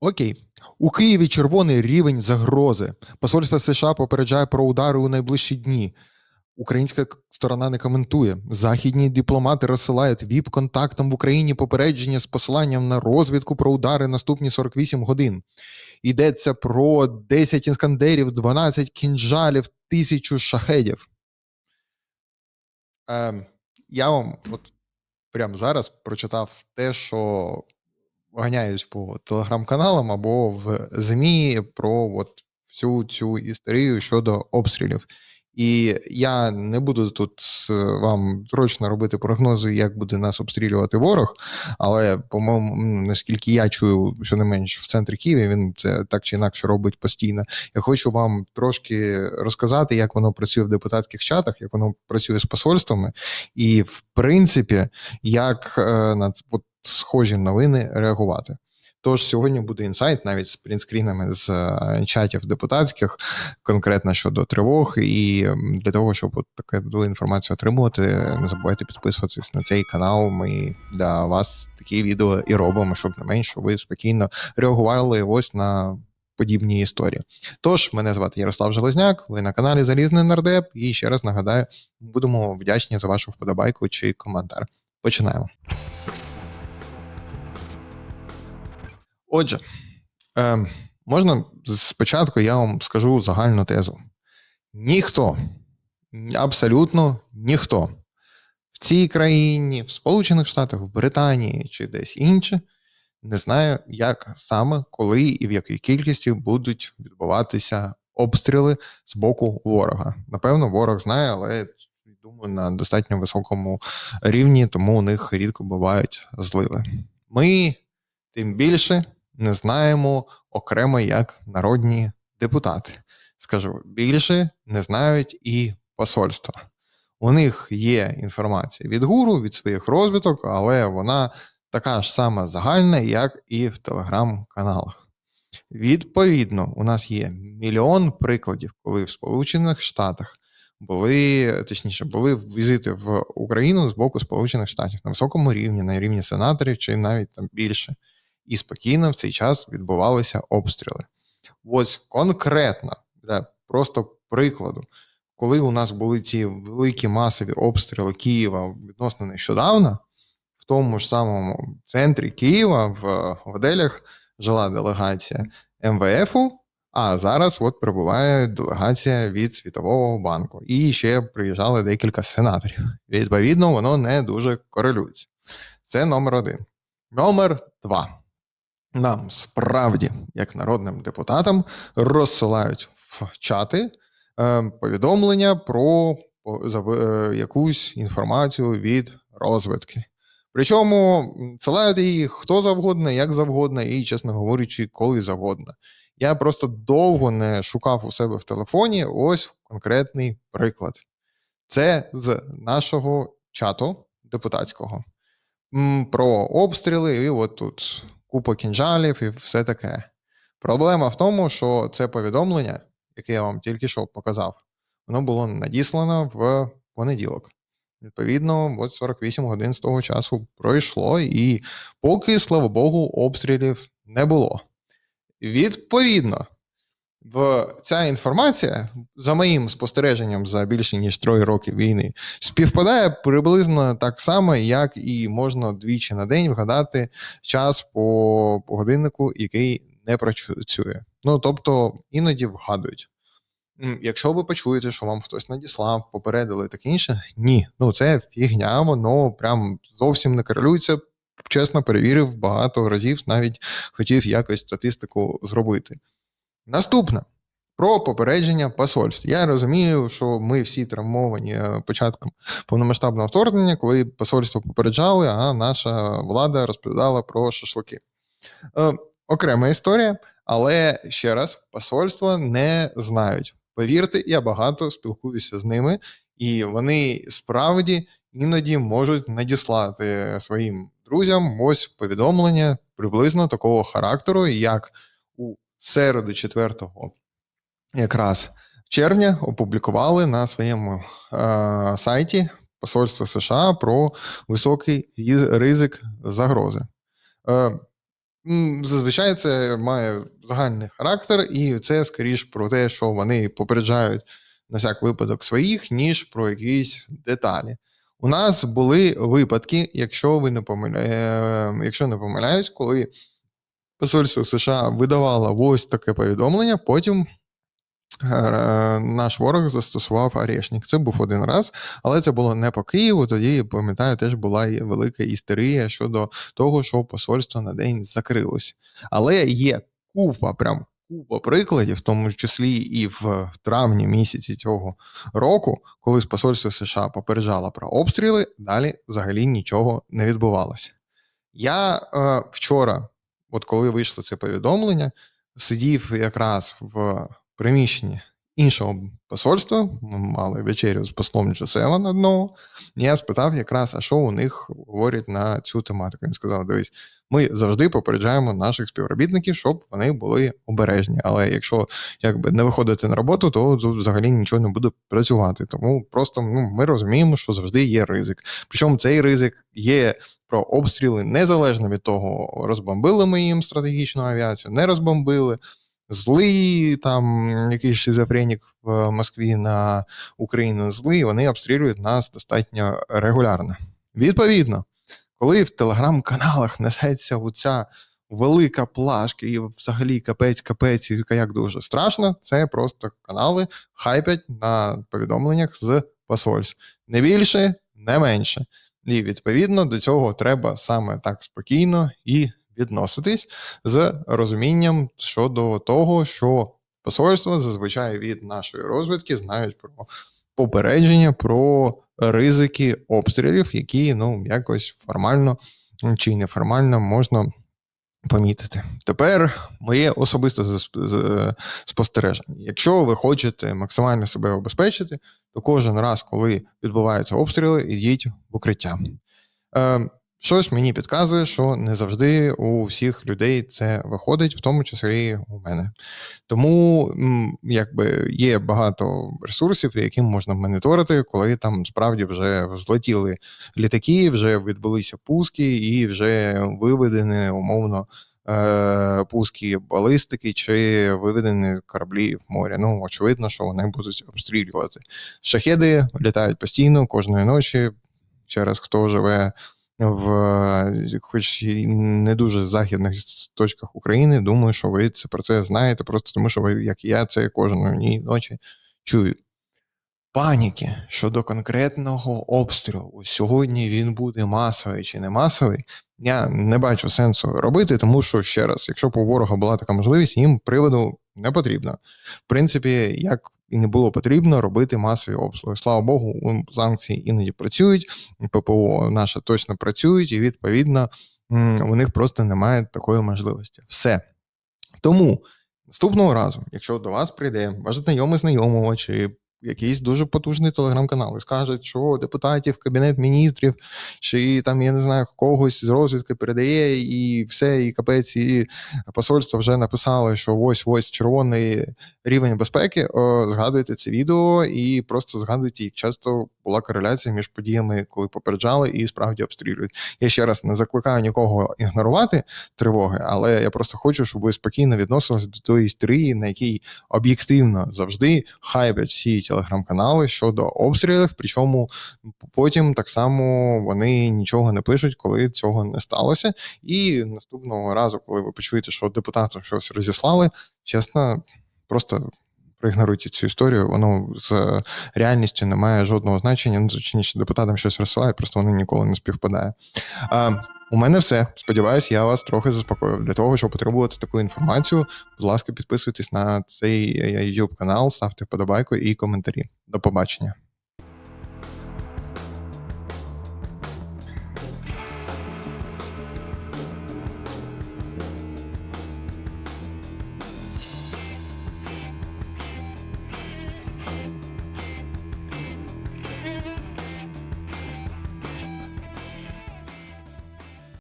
Окей. У Києві червоний рівень загрози. Посольство США попереджає про удари у найближчі дні. Українська сторона не коментує. Західні дипломати розсилають ВІП-контактам в Україні попередження з посиланням на розвідку про удари наступні 48 годин. Йдеться про 10 іскандерів, 12 кінжалів, тисячу шахедів. Ем, я вам от прямо зараз прочитав те, що ганяють по телеграм-каналам або в ЗМІ про от всю цю історію щодо обстрілів. І я не буду тут вам точно робити прогнози, як буде нас обстрілювати ворог. Але, по-моєму, наскільки я чую, що не менш в центрі Києва, він це так чи інакше робить постійно. Я хочу вам трошки розказати, як воно працює в депутатських чатах, як воно працює з посольствами, і в принципі, як е, на от, схожі новини реагувати. Тож сьогодні буде інсайт навіть з принтскрінами з е, чатів депутатських, конкретно щодо тривог. І для того, щоб таку інформацію отримувати, не забувайте підписуватись на цей канал. Ми для вас такі відео і робимо, щоб не менше, ви спокійно реагували ось на подібні історії. Тож, мене звати Ярослав Железняк, ви на каналі Залізний Нардеп. І ще раз нагадаю, будемо вдячні за вашу вподобайку чи коментар. Починаємо. Отже, е, можна спочатку я вам скажу загальну тезу. Ніхто, абсолютно ніхто в цій країні, в Сполучених Штатах, в Британії чи десь інше не знає, як саме, коли і в якій кількості будуть відбуватися обстріли з боку ворога. Напевно, ворог знає, але думаю, на достатньо високому рівні, тому у них рідко бувають зливи. Ми тим більше не знаємо окремо як народні депутати. Скажу більше не знають і посольства. У них є інформація від гуру, від своїх розвиток, але вона така ж сама загальна, як і в телеграм-каналах. Відповідно, у нас є мільйон прикладів, коли в Сполучених Штатах були, точніше, були візити в Україну з боку Сполучених Штатів на високому рівні, на рівні сенаторів чи навіть там більше. І спокійно в цей час відбувалися обстріли. Ось конкретно для просто прикладу, коли у нас були ці великі масові обстріли Києва відносно нещодавно, в тому ж самому центрі Києва в готелях жила делегація МВФу, а зараз от прибуває делегація від Світового банку. І ще приїжджали декілька сенаторів. Відповідно, воно не дуже корелюється. Це номер один. Номер два. Нам справді, як народним депутатам, розсилають в чати е, повідомлення про е, якусь інформацію від розвідки. Причому м, посилають її хто завгодно, як завгодно, і, чесно говорячи, коли завгодно. Я просто довго не шукав у себе в телефоні ось конкретний приклад. Це з нашого чату депутатського про обстріли, і от тут купа кінжалів і все таке. Проблема в тому, що це повідомлення, яке я вам тільки що показав, воно було надіслано в понеділок. Відповідно, от 48 годин з того часу пройшло, і поки, слава Богу, обстрілів не було. Відповідно, в ця інформація, за моїм спостереженням за більше ніж троє років війни, співпадає приблизно так само, як і можна двічі на день вгадати час по, по годиннику, який не працює. Ну тобто іноді вгадують. Якщо ви почуєте, що вам хтось надіслав, попередили таке інше, ні, ну це фігня, воно прям зовсім не корелюється. Чесно перевірив багато разів, навіть хотів якось статистику зробити. Наступне про попередження посольств. Я розумію, що ми всі травмовані е, початком повномасштабного вторгнення, коли посольство попереджали, а наша влада розповідала про шашлики. Е, окрема історія, але ще раз, посольства не знають. Повірте, я багато спілкуюся з ними, і вони справді іноді можуть надіслати своїм друзям ось повідомлення приблизно такого характеру, як у середу 4 якраз червня опублікували на своєму е, сайті Посольства США про високий ризик загрози. Е, Зазвичай це має загальний характер, і це скоріш про те, що вони попереджають на всяк випадок своїх, ніж про якісь деталі. У нас були випадки, якщо ви не помиля... е, якщо не помиляюсь, коли посольство США видавало ось таке повідомлення, потім е, наш ворог застосував арешник. Це був один раз, але це було не по Києву. Тоді, пам'ятаю, теж була велика істерія щодо того, що посольство на день закрилось. Але є купа, прям купа прикладів, в тому числі і в травні місяці цього року, коли з посольства США попереджало про обстріли, далі взагалі нічого не відбувалося. Я е, вчора, от коли вийшло це повідомлення, сидів якраз в приміщенні іншого посольства. Ми мали вечерю з послом Джосеван одного. Я спитав якраз, а що у них говорять на цю тематику. Він сказав: дивись, ми завжди попереджаємо наших співробітників, щоб вони були обережні. Але якщо якби не виходити на роботу, то взагалі нічого не буде працювати. Тому просто ну, ми розуміємо, що завжди є ризик. Причому цей ризик є про обстріли незалежно від того, розбомбили ми їм стратегічну авіацію, не розбомбили. Злий там якийсь шизофренік в Москві на Україну злий, вони обстрілюють нас достатньо регулярно. Відповідно, коли в телеграм-каналах несеться оця велика плашка, і взагалі капець-капець, і як дуже страшно, це просто канали хайпять на повідомленнях з посольств. Не більше, не менше. І відповідно до цього треба саме так спокійно і відноситись з розумінням щодо того, що посольства зазвичай від нашої розвідки знають про попередження, про ризики обстрілів, які ну якось формально чи неформально можна. Помітити тепер моє особисте спостереження. Якщо ви хочете максимально себе обезпечити, то кожен раз, коли відбуваються обстріли, йдіть в укриття. Ем, Щось мені підказує, що не завжди у всіх людей це виходить, в тому числі у мене. Тому якби є багато ресурсів, яким можна моніторити, коли там справді вже злетіли літаки, вже відбулися пуски, і вже виведені умовно е, пуски балістики чи виведені кораблі в море. Ну очевидно, що вони будуть обстрілювати. Шахеди літають постійно кожної ночі. Через хто живе в хоч і не дуже західних точках України. Думаю, що ви це про це знаєте, просто тому що ви, як я, це кожної ночі чую. Паніки щодо конкретного обстрілу. Сьогодні він буде масовий чи не масовий. Я не бачу сенсу робити, тому що ще раз, якщо у ворога була така можливість, їм приводу не потрібно. В принципі, як і не було потрібно робити масові обслуги. Слава Богу, санкції іноді працюють, ППО наше точно працюють, і відповідно у них просто немає такої можливості. Все. Тому наступного разу, якщо до вас прийде ваш знайомий знайомого чи якийсь дуже потужний телеграм-канал і скажуть, що депутатів кабінет міністрів, чи там я не знаю когось з розвідки передає, і все, і капець, і посольство вже написали, що ось ось червоний рівень безпеки. О, згадуйте це відео і просто згадуйте, як часто була кореляція між подіями, коли попереджали і справді обстрілюють. Я ще раз не закликаю нікого ігнорувати тривоги, але я просто хочу, щоб ви спокійно відносилися до тої історії, на якій об'єктивно завжди хайблять всі телеграм-канали щодо обстрілів. Причому потім так само вони нічого не пишуть, коли цього не сталося. І наступного разу, коли ви почуєте, що депутатам щось розіслали, чесно, просто. Проігноруйте цю історію, воно з реальністю не має жодного значення. Ну, точніше, депутатам щось розсилають, просто воно ніколи не співпадає. А, У мене все. Сподіваюсь, я вас трохи заспокоїв. Для того, щоб потребувати таку інформацію, будь ласка, підписуйтесь на цей YouTube канал, ставте вподобайку і коментарі. До побачення.